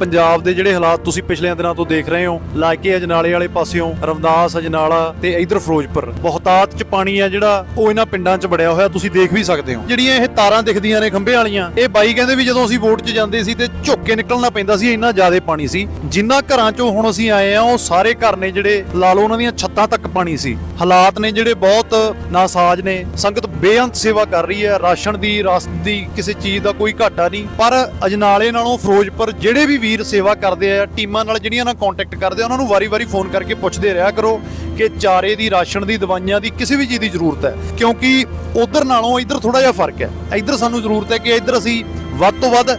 ਪੰਜਾਬ ਦੇ ਜਿਹੜੇ ਹਾਲਾਤ ਤੁਸੀਂ ਪਿਛਲੇ ਦਿਨਾਂ ਤੋਂ ਦੇਖ ਰਹੇ ਹੋ ਲਾਗੇ ਅਜਨਾਲੇ ਵਾਲੇ ਪਾਸਿਓਂ ਰਮਦਾਸ ਅਜਨਾਲਾ ਤੇ ਇਧਰ ਫਿਰੋਜ਼ਪੁਰ। ਬਹੁਤਾਤ ਚ ਪਾਣੀ ਆ ਜਿਹੜਾ, ਉਹ ਇਹਨਾਂ ਪਿੰਡਾਂ ਚ ਵੜਿਆ ਹੋਇਆ, ਤੁਸੀਂ ਦੇਖ ਵੀ ਸਕਦੇ ਹੋ। ਜਿਹੜੀਆਂ ਇਹ ਤਾਰਾਂ ਦਿਖਦੀਆਂ ਨੇ ਖੰਭੇ ਵਾਲੀਆਂ, ਇਹ ਬਾਈ ਕਹਿੰਦੇ ਵੀ ਜਦੋਂ ਅਸੀਂ ਵੋਟ 'ਚ ਜਾਂਦੇ ਸੀ ਤੇ ਝੁੱਕ ਕੇ ਨਿਕਲਣਾ ਪੈਂਦਾ ਸੀ, ਇੰਨਾ ਜ਼ਿਆਦਾ ਪਾਣੀ ਸੀ। ਜਿੰਨਾ ਘਰਾਂ 'ਚੋਂ ਹੁਣ ਅਸੀਂ ਆਏ ਆ, ਉਹ ਸਾਰੇ ਘਰ ਨੇ ਜਿਹੜੇ, ਲਾ ਲਓ ਉਹਨਾਂ ਦੀਆਂ ਛੱਤਾਂ ਤੱਕ ਪਾਣੀ ਸੀ। ਹਾਲਾਤ ਨੇ ਜਿਹੜੇ ਬਹੁਤ ਨਾਸਾਜ ਨੇ, ਸੰਗਤ ਬੇਅੰਤ ਸੇਵਾ ਕਰ ਰਹੀ ਹੈ, ਰਾਸ਼ਨ ਦੀ, ਰਸਤ ਦੀ ਕਿਸੇ ਚੀਜ਼ ਦਾ ਕੋਈ ਘਾਟਾ ਨਹੀਂ, ਪਰ ਅਜਨਾਲੇ ਨਾਲੋਂ ਫਿਰੋਜ਼ਪੁਰ ਜਿਹੜੇ ਵੀ ਵੀਰ ਸੇਵਾ ਕਰਦੇ ਆ, ਟੀਮਾਂ ਨਾਲ ਜਿਹੜੀਆਂ ਨਾਲ ਕੰਟੈਕਟ ਕਰਦੇ ਆ, ਉਹਨਾਂ ਨੂੰ ਵਾਰੀ-ਵਾਰੀ ਫੋਨ ਕਰਕੇ ਪੁੱਛਦੇ ਰਿਹਾ ਕਰੋ ਕਿ ਚਾਰੇ ਦੀ ਰਾਸ਼ਨ ਦੀ, ਦਵਾਈਆਂ ਦੀ ਕਿਸੇ ਵੀ ਚੀਜ਼ ਦੀ ਜ਼ਰੂਰਤ ਹੈ। ਕਿਉਂਕਿ ਉਧਰ ਨਾਲੋਂ ਇੱਧਰ ਥੋੜਾ ਜਿਹਾ ਫ਼ਰਕ ਹੈ। ਇੱਧਰ ਸਾਨੂੰ ਜ਼ਰੂਰਤ ਹੈ ਕਿ ਇੱਧਰ ਅਸੀਂ ਵੱਧ ਤੋਂ ਵੱਧ,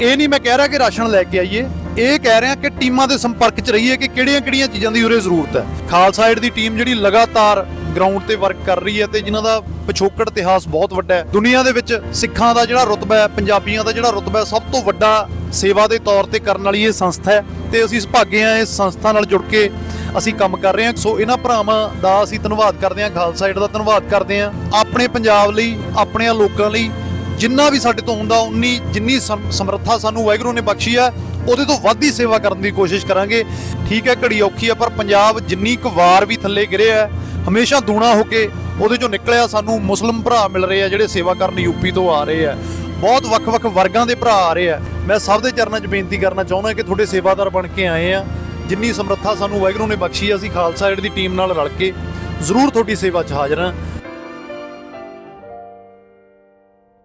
ਇਹ ਨਹੀਂ ਮੈਂ ਕਹਿ ਰਿਹਾ ਕਿ ਰਾਸ਼ਨ ਲੈ ਕੇ ਆਈਏ, ਇਹ ਕਹਿ ਰਿਹਾ ਕਿ ਟੀਮਾਂ ਦੇ ਸੰਪਰਕ 'ਚ ਰਹੀਏ ਕਿ ਕਿਹੜੀਆਂ-ਕਿਹੜੀਆਂ ਚੀਜ਼ਾਂ ਦੀ ਉਰੇ ਜ਼ਰੂਰਤ ਹੈ। ਖਾਲਸਾ ਏਡ ਦੀ ਟੀਮ ਜਿਹੜੀ ਲਗਾਤਾਰ ਗਰਾਊਂਡ ਤੇ ਵਰਕ ਕਰ ਰਹੀ ਹੈ ਤੇ ਜਿਨ੍ਹਾਂ ਦਾ ਪਿਛੋਕੜ ਇਤਿਹਾਸ ਬਹੁਤ ਵੱਡਾ ਹੈ। ਦੁਨੀਆ ਦੇ ਵਿੱਚ ਸਿੱਖਾਂ ਦਾ ਜਿਹੜਾ ਰੁਤਬਾ ਹੈ, ਪੰਜਾਬੀਆਂ ਦਾ ਜਿਹੜਾ ਰੁਤਬਾ ਹੈ, ਸਭ ਤੋਂ ਵੱਡਾ ਸੇਵਾ ਦੇ ਤੌਰ ਤੇ ਕਰਨ ਵਾਲੀ ਇਹ ਸੰਸਥਾ ਹੈ ਤੇ ਅਸੀਂ ਸੁਭਾਗੇ ਹਾਂ ਇਸ ਸੰਸਥਾ ਨਾਲ ਜੁੜ ਕੇ ਅਸੀਂ ਕੰਮ ਕਰ ਰਹੇ ਹਾਂ। ਸੋ ਇਹਨਾਂ ਭਰਾਵਾਂ ਦਾ ਅਸੀਂ ਧੰਨਵਾਦ ਕਰਦੇ ਹਾਂ ਖਾਲਸਾ ਏਡ ਦਾ ਧੰਨਵਾਦ ਕਰਦੇ ਹਾਂ। ਆਪਣੇ ਪੰਜਾਬ ਲਈ ਆਪਣਿਆਂ ਲੋਕਾਂ ਲਈ ਜਿੰਨਾ ਵੀ ਸਾਡੇ ਤੋਂ ਹੁੰਦਾ ਉਨੀ ਜਿੰਨੀ ਸਮ- ਸਮਰੱਥਾ ਸਾਨੂੰ ਵਾਹਿਗੁਰੂ ਨੇ ਬਖਸ਼ੀ ਆ ਉਹਦੇ ਤੋਂ ਵੱਧ ਹੀ ਸੇਵਾ ਕਰਨ ਦੀ ਕੋਸ਼ਿਸ਼ ਕਰਾਂਗੇ। ਠੀਕ ਹੈ ਘੜੀ ਔਖੀ ਆ ਪਰ ਪੰਜਾਬ ਜਿੰਨੀ ਕੁ ਵਾਰ ਵੀ ਥੱਲੇ ਗਿਰਿਆ ਹੈ, ਹਮੇਸ਼ਾ ਦੂਣਾ ਹੋ ਕੇ ਉਹਦੇ ਚੋਂ ਨਿਕਲਿਆ ਸਾਨੂੰ ਮੁਸਲਮ ਭਰਾ ਮਿਲ ਰਹੇ ਆ ਜਿਹੜੇ ਸੇਵਾ ਕਰਨ ਯੂਪੀ ਤੋਂ ਆ ਰਹੇ ਆ। ਬਹੁਤ ਵੱਖ-ਵੱਖ ਵਰਗਾਂ ਦੇ ਭਰਾ ਆ ਰਹੇ ਆ। ਮੈਂ ਸਭ ਦੇ ਚਰਨਾਂ 'ਚ ਬੇਨਤੀ ਕਰਨਾ ਚਾਹੁੰਦਾ ਕਿ ਤੁਹਾਡੇ ਸੇਵਾਦਾਰ ਬਣ ਕੇ ਆਏ ਆ। ਜਿੰਨੀ ਸਮਰੱਥਾ ਸਾਨੂੰ ਵਾਹਿਗੁਰੂ ਨੇ ਬਖਸ਼ੀ ਆ, ਅਸੀਂ ਖਾਲਸਾ ਏਡ ਦੀ ਟੀਮ ਨਾਲ ਰਲ ਕੇ ਜ਼ਰੂਰ ਤੁਹਾਡੀ ਸੇਵਾ 'ਚ ਹਾਜ਼ਰ ਹਾਂ।